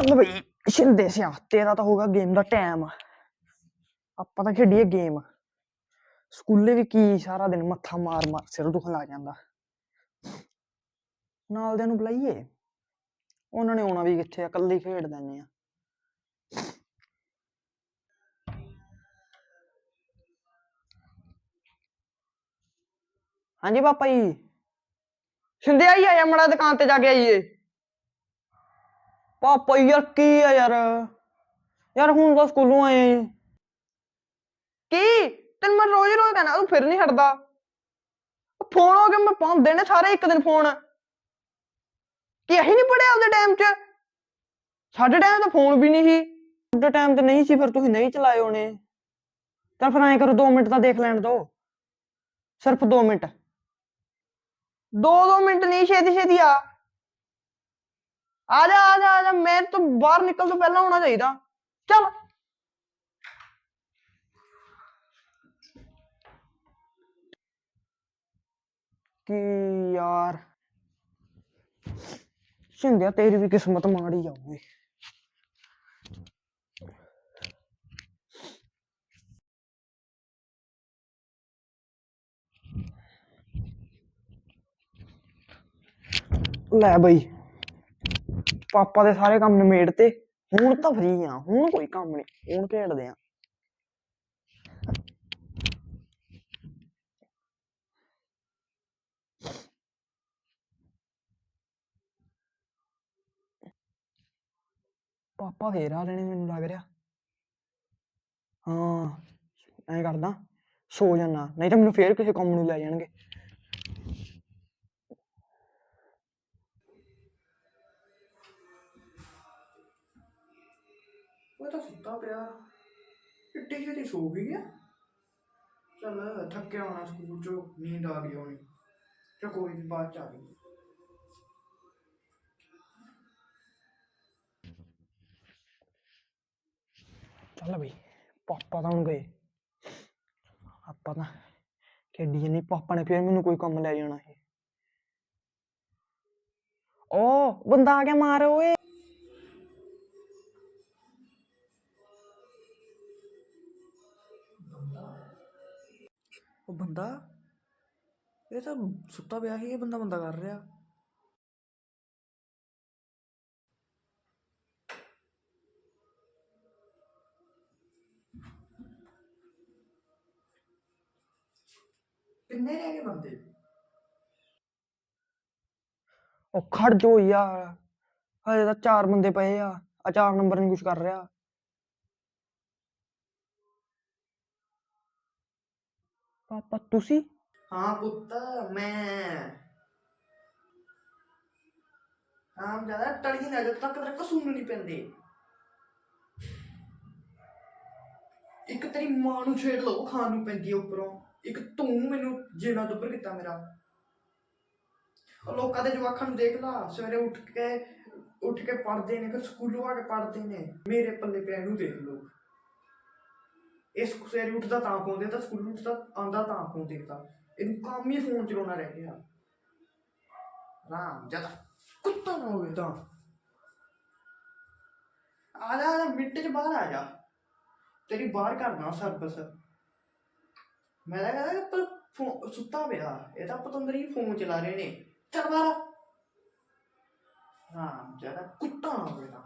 ਚੱਲ ਬਈ ਸ਼ਿੰਦੇ ਸਿਆ ਤੇਰਾ ਤਾਂ ਹੋਗਾ ਗੇਮ ਦਾ ਟਾਈਮ ਆਪਾਂ ਤਾਂ ਖੇਡੀਏ ਗੇਮ ਸਕੂਲੇ ਵੀ ਕੀ ਸਾਰਾ ਦਿਨ ਮੱਥਾ ਮਾਰ ਮਾਰ, ਸਿਰ ਦੁਖਣ ਲੱਗ ਜਾਂਦਾ। ਨਾਲ ਦੇ ਨੂੰ ਬੁਲਾਈਏ। ਉਹਨਾਂ ਨੇ ਆਉਣਾ ਵੀ ਕਿੱਥੇ ਆ? ਇਕੱਲੇ ਖੇਡ ਦਿੰਦੇ ਆ। ਹਾਂਜੀ ਪਾਪਾ ਜੀ। ਸ਼ਿੰਦੇ ਆਈ ਆਇਆ ਮੜਾ ਦੁਕਾਨ ਤੇ ਜਾ ਕੇ ਆਈਏ? ਪਾਪਾ ਯਾਰ ਕੀ ਆ ਯਾਰ? ਯਾਰ ਹੁਣ ਤਾਂ ਸਕੂਲੋਂ ਆਏ ਆਂ। ਕੀ? ਤੈਨੂੰ ਮੈਂ ਰੋਜ਼ ਰੋਜ਼ ਕਹਿਣਾ ਤੂੰ ਫਿਰ ਨਹੀਂ ਹਟਦਾ। ਫੋਨ ਹੋ ਗਿਆ ਮੈਂ ਪਾਉਂਦੇ ਨੇ ਸਾਰੇ ਇੱਕ ਦਿਨ ਫੋਨ। ਕੀ ਅਹੀਂ ਨਹੀਂ ਪੜਿਆ ਉਹਦੇ ਟਾਈਮ 'ਚ? ਸਾਡੇ ਟਾਈਮ ਤਾਂ ਫੋਨ ਵੀ ਨਹੀਂ ਸੀ। ਉਹਦੇ ਟਾਈਮ ਤੇ ਨਹੀਂ ਸੀ ਫਿਰ ਤੁਸੀਂ ਨਹੀਂ ਚਲਾਏ ਹੋਣੇ। ਤਾਂ ਫਿਰ ਐਂ ਕਰੋ 2 ਮਿੰਟ ਤਾਂ ਦੇਖ ਲੈਣ ਦੋ। ਸਿਰਫ 2 ਮਿੰਟ। 2-2 ਮਿੰਟ ਨਹੀਂ ਛੇਤੀ ਛੇਤੀ ਆ। ਆ ਜਾ ਆ ਜਾ ਆ ਜਾ ਮੈਂ ਤਾਂ ਬਾਹਰ ਨਿਕਲ ਤੋਂ ਪਹਿਲਾਂ ਹੋਣਾ ਚਾਹੀਦਾ ਚੱਲ ਕੀ ਯਾਰ ਸ਼ਿੰਦਿਆ ਤੇਰੀ ਵੀ ਕਿਸਮਤ ਮਾੜੀ ਜਾਊਗੀ ਲੈ ਬਈ ਪਾਪਾ ਦੇ ਸਾਰੇ ਕੰਮ ਨਿਮੇੜ ਤੇ ਹੁਣ ਤਾਂ ਫਰੀ ਆ, ਹੁਣ ਕੋਈ ਕੰਮ ਨਹੀਂ ਹੁਣ ਖੇਡਦੇ ਆ। ਪਾਪਾ ਫੇਰ ਆ ਰਹੇ ਨੇ ਮੈਨੂੰ ਲੱਗ ਰਿਹਾ। ਹਾਂ, ਐਂ ਕਰਦਾ, ਸੋ ਜਾਣਾ ਨਹੀਂ ਤਾਂ ਮੈਨੂੰ ਫੇਰ ਕਿਸੇ ਕੰਮ ਨੂੰ ਲੈ ਜਾਣਗੇ। ਉਹ ਤਾਂ ਸੁੱਤਾ ਪਿਆ। ਇੱਡੀ ਛੇਤੀ ਸੋ ਵੀ ਗਿਆ ਚੱਲ ਥੱਕਿਆ ਹੋਣਾ ਸਕੂਲ ਚੋਂ ਨੀਂਦ ਆ ਗਈ ਹੋਣੀ। ਤੇ ਕੋਈ ਨੀ, ਬਾਅਦ ਚ ਆ ਗਈ ਚੱਲ ਬਈ ਪਾਪਾ ਤਾਂ ਹੁਣ ਗਏ। ਆਪਾਂ ਤਾਂ ਖੇਡੀ ਨਹੀਂ ਪਾਪਾ ਨੇ ਫਿਰ ਮੈਨੂੰ ਕੋਈ ਕੰਮ ਲੈ ਜਾਣਾ ਸੀ। ਓ ਬੰਦਾ ਆ ਗਿਆ ਮਾਰ ਓਏ। ਉਹ ਬੰਦਾ? ਇਹ ਤਾਂ ਸੁੱਤਾ ਪਿਆ ਸੀ ਇਹ ਬੰਦਾ ਬੰਦਾ ਕਰ ਰਿਹਾ। ਕਿੰਨੇ ਰਹਿ ਗਏ ਬੰਦੇ? ਉਹ ਖੜ ਜੋ ਯਾਰ। ਹਜੇ ਤਾਂ ਚਾਰ ਬੰਦੇ ਪਏ ਆ ਆ ਚਾਰ ਨੰਬਰ ਨਹੀਂ ਕੁਝ ਕਰ ਰਿਹਾ। ਪਾਪਾ ਤੁਸੀਂ? ਹਾਂ ਪੁੱਤ, ਮੈਂ। ਆਮ ਜ਼ਿਆਦਾ ਟੜੀ ਨਾ ਜਦ ਤੱਕ ਤੇਰੇ ਕੋ ਸੁਣ ਨਹੀਂ ਪੈਂਦੇ। ਇੱਕ ਤੇਰੀ ਮਾਂ ਨੂੰ ਛੇੜ ਲਓ, ਖਾਣ ਨੂੰ ਪੈਂਦੀ ਹੈ ਉੱਪਰੋਂ। ਇੱਕ ਤੂੰ ਮੈਨੂੰ ਜੀਣਾ ਦੁੱਬਰ ਕੀਤਾ ਮੇਰਾ। ਲੋਕਾਂ ਦੇ ਜਵਾਕਾਂ ਨੂੰ ਦੇਖ ਲਾ, ਸਵੇਰੇ ਉੱਠ ਕੇ ਉੱਠ ਕੇ ਪੜ੍ਹਦੇ ਨੇ, ਫਿਰ ਸਕੂਲੋਂ ਆ ਕੇ ਪੜ੍ਹਦੇ ਨੇ। ਮੇਰੇ ਪੱਲੇ ਪਿਆ ਨੂੰ ਦੇਖ ਲੋ ਲਓ ਇਸ ਸਵੇਰੇ ਉੱਠਦਾ ਤਾਂ ਫੋਨ ਦੇਖਦਾ ਸਕੂਲ ਉੱਠਦਾ ਆਂਦਾ ਤਾਂ ਫੋਨ ਦੇਖਦਾ। ਇਹਨੂੰ ਕੰਮ ਹੀ ਫੋਨ ਚਲਾਉਣਾ ਰਹਿ ਗਿਆ। ਰਾਮ ਜਦ ਕੁੱਤਾ ਨਾ ਹੋਵੇ ਤਾਂ। ਆ ਜਾ ਮਿੰਟ ਚ ਬਾਹਰ ਆ ਜਾ। ਤੇਰੀ ਬਾਹਰ ਕਰਨਾ ਸਰਵਿਸ ਮੈਂ ਤਾਂ ਕਹਿੰਦਾ ਪਰ ਫੋ- ਸੁੱਤਾ ਪਿਆ। ਇਹ ਤਾਂ ਪਤੰਦਰੀ ਫੋਨ ਚਲਾ ਰਹੇ ਨੇ। ਚੱਲ ਬਾਹਰ ਰਾਮ ਜਦ ਕੁੱਤਾ ਨਾ ਹੋਵੇ ਤਾਂ।